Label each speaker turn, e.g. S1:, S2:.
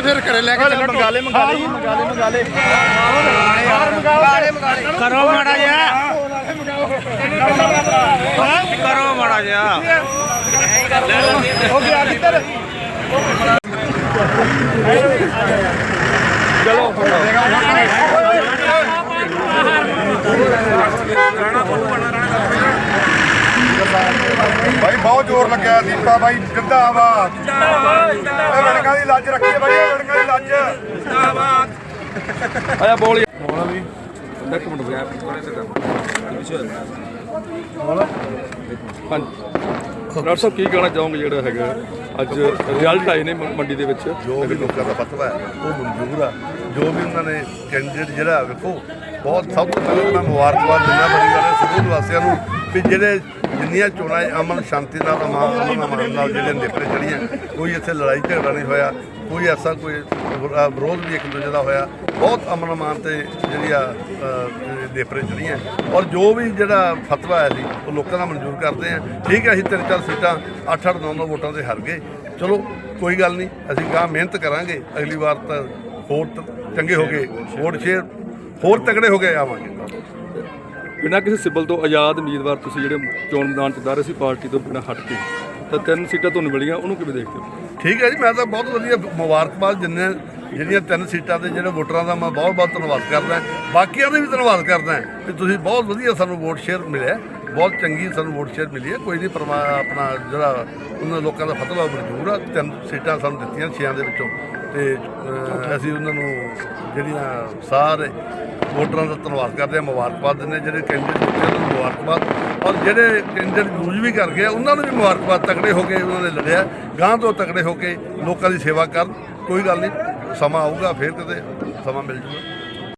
S1: ਫਿਰ ਘਰੇ ਲੈ ਕੇ ਚੱਲ ਮੰਗਾਲੇ ਮੰਗਾਲੇ ਮੰਗਾਲੇ ਮੰਗਾਲੇ
S2: ਕਰੋ ਮਾੜਾ ਜਿਹਾ। ਕਰੋ ਮਾੜਾ ਜਿਹਾ।
S1: ਹੋ ਗਿਆ ਕਿੱਧਰ
S3: ਬਹੁਤ ਜ਼ੋਰ ਲੱਗਿਆ ਦੀਪਾ ਬਾਈ ਜਿੰਦਾਬਾਦ। ਜਿੰਦਾਬਾਦ ਇਹ ਰਣਕਾਂ ਦੀ ਲੱਜ ਰੱਖੀ ਹੈ ਬਾਈ ਇਹ ਰਣਕਾਂ ਦੀ ਲੱਜ।
S1: ਆਇਆ ਬੋਲ
S4: ਇੱਕ ਮਿੰਟ ਗਿਆ ਕੋਲੇ ਤੇ
S1: ਹਾਂਜੀ। ਡਾਕਟਰ ਸਾਹਿਬ ਕੀ ਕਹਿਣਾ ਚਾਹੋਗੇ ਜਿਹੜਾ ਹੈਗਾ? ਅੱਜ ਰਿਜ਼ਲਟ ਆਏ ਨੇ ਮੰਡੀ ਦੇ ਵਿੱਚ।
S3: ਜੋ ਵੀ ਲੋਕਾਂ ਦਾ ਫਤਵਾ ਹੈ ਉਹ ਮਨਜ਼ੂਰ ਆ। ਜੋ ਵੀ ਉਹਨਾਂ ਨੇ ਕੈਂਡੀਡੇਟ ਜਿਹੜਾ ਵੇਖੋ ਬਹੁਤ ਸਭ ਤੋਂ ਪਹਿਲਾਂ ਮੈਂ ਮੁਬਾਰਕਬਾਦ ਦਿੰਦਾ ਬੜੀ ਵਾਲੇ ਸਕੂਲ ਵਾਸੀਆਂ ਨੂੰ। ਵੀ ਜਿਹੜੇ ਜਿੰਨੀਆਂ ਚੋਣਾਂ ਅਮਨ ਸ਼ਾਂਤੀ ਨਾਲ ਅਮਾਨ ਅਮਨ ਅਮਾਨ ਨਾਲ ਜਿਹੜੇ ਨੇਪਰੇ ਚੜੀਆਂ ਕੋਈ ਇੱਥੇ ਲੜਾਈ ਝਗੜਾ ਨਹੀਂ ਹੋਇਆ, ਕੋਈ ਐਸਾ ਕੋਈ ਵਿਰੋਧ ਵੀ ਇੱਕ ਦੂਜੇ ਦਾ ਹੋਇਆ। ਬਹੁਤ ਅਮਨ ਅਮਾਨ ਤੇ ਜਿਹੜੀ ਆ ਨੇਪਰੇ ਚੜੀਆਂ ਔਰ ਜੋ ਵੀ ਜਿਹੜਾ ਫਤਵਾ ਹੈ ਸੀ, ਉਹ ਲੋਕਾਂ ਦਾ ਮਨਜ਼ੂਰ ਕਰਦੇ ਆ। ਠੀਕ ਹੈ, ਅਸੀਂ ਤਿੰਨ ਚਾਰ ਸੀਟਾਂ 8 8 9 9 ਵੋਟਾਂ ਤੇ ਹਾਰ ਗਏ। ਚਲੋ, ਕੋਈ ਗੱਲ ਨਹੀਂ, ਅਸੀਂ ਗਾਂ ਮਿਹਨਤ ਕਰਾਂਗੇ। ਅਗਲੀ ਵਾਰ ਤਾਂ ਹੋਰ ਚੰਗੇ ਹੋ ਗਏ ਵੋਟ ਸ਼ੇਅਰ ਹੋਰ ਤਕੜੇ ਹੋ ਕੇ ਆਵਾਂਗੇ।
S1: ਬਿਨਾਂ ਕਿਸੇ ਸਿਬਲ ਤੋਂ ਆਜ਼ਾਦ ਉਮੀਦਵਾਰ ਤੁਸੀਂ ਜਿਹੜੇ ਚੋਣ ਮੈਦਾਨ ਚ ਉਤਾਰੇ ਸੀ ਪਾਰਟੀ ਤੋਂ ਬਿਨਾਂ ਹਟ ਕੇ, ਤਾਂ ਤਿੰਨ ਸੀਟਾਂ ਤੁਹਾਨੂੰ ਮਿਲੀਆਂ, ਉਹਨੂੰ ਕਿਵੇਂ ਦੇਖਦੇ ਹੋ?
S3: ਠੀਕ ਹੈ ਜੀ, ਮੈਂ ਤਾਂ ਬਹੁਤ ਵਧੀਆ ਮੁਬਾਰਕਬਾਦ ਜਿੰਨੇ ਜਿਹੜੀਆਂ ਤਿੰਨ ਸੀਟਾਂ ਤੇ ਜਿਹੜੇ ਵੋਟਰਾਂ ਦਾ ਮੈਂ ਬਹੁਤ ਬਹੁਤ ਧੰਨਵਾਦ ਕਰਦਾ, ਬਾਕੀਆਂ ਦਾ ਵੀ ਧੰਨਵਾਦ ਕਰਦਾ ਕਿ ਤੁਸੀਂ ਬਹੁਤ ਵਧੀਆ ਸਾਨੂੰ ਵੋਟ ਸ਼ੇਅਰ ਮਿਲਿਆ। ਬਹੁਤ ਚੰਗੀ ਸਾਨੂੰ ਵੋਟ ਸ਼ੇਅਰ ਮਿਲੀ ਹੈ। ਕੋਈ ਨਹੀਂ, ਪਰਮਾ ਆਪਣਾ ਜਿਹੜਾ ਉਹਨਾਂ ਲੋਕਾਂ ਦਾ ਫਤਵਾ ਮਨਜ਼ੂਰ ਆ। ਤਿੰਨ ਸੀਟਾਂ ਸਾਨੂੰ ਦਿੱਤੀਆਂ ਛਿਆਂ ਦੇ ਵਿੱਚੋਂ। ਤੇ ਅਸੀਂ ਉਹਨਾਂ ਨੂੰ ਜਿਹੜੀਆਂ ਸਾਰੇ ਵੋਟਰਾਂ ਦਾ ਧੰਨਵਾਦ ਕਰਦੇ ਹਾਂ। ਮੁਬਾਰਕਬਾਦ ਦਿੰਦੇ ਹਾਂ। ਜਿਹੜੇ ਕੈਂਡੀਡੇਟ ਉਹਨਾਂ ਨੂੰ ਮੁਬਾਰਕਬਾਦ। ਔਰ ਜਿਹੜੇ ਕੈਂਡੀਡੇਟ ਯੂਜ਼ ਵੀ ਕਰ ਗਏ ਉਹਨਾਂ ਨੂੰ ਵੀ ਮੁਬਾਰਕਬਾਦ ਤਕੜੇ ਹੋ ਕੇ ਉਹਨਾਂ ਨੇ ਲੜਿਆ। ਗਾਂ ਤੋਂ ਤਕੜੇ ਹੋ ਕੇ ਲੋਕਾਂ ਦੀ ਸੇਵਾ ਕਰਨ। ਕੋਈ ਗੱਲ ਨਹੀਂ, ਸਮਾਂ ਆਊਗਾ, ਫੇਰ ਕਿਤੇ ਸਮਾਂ ਮਿਲ ਜੂਗਾ।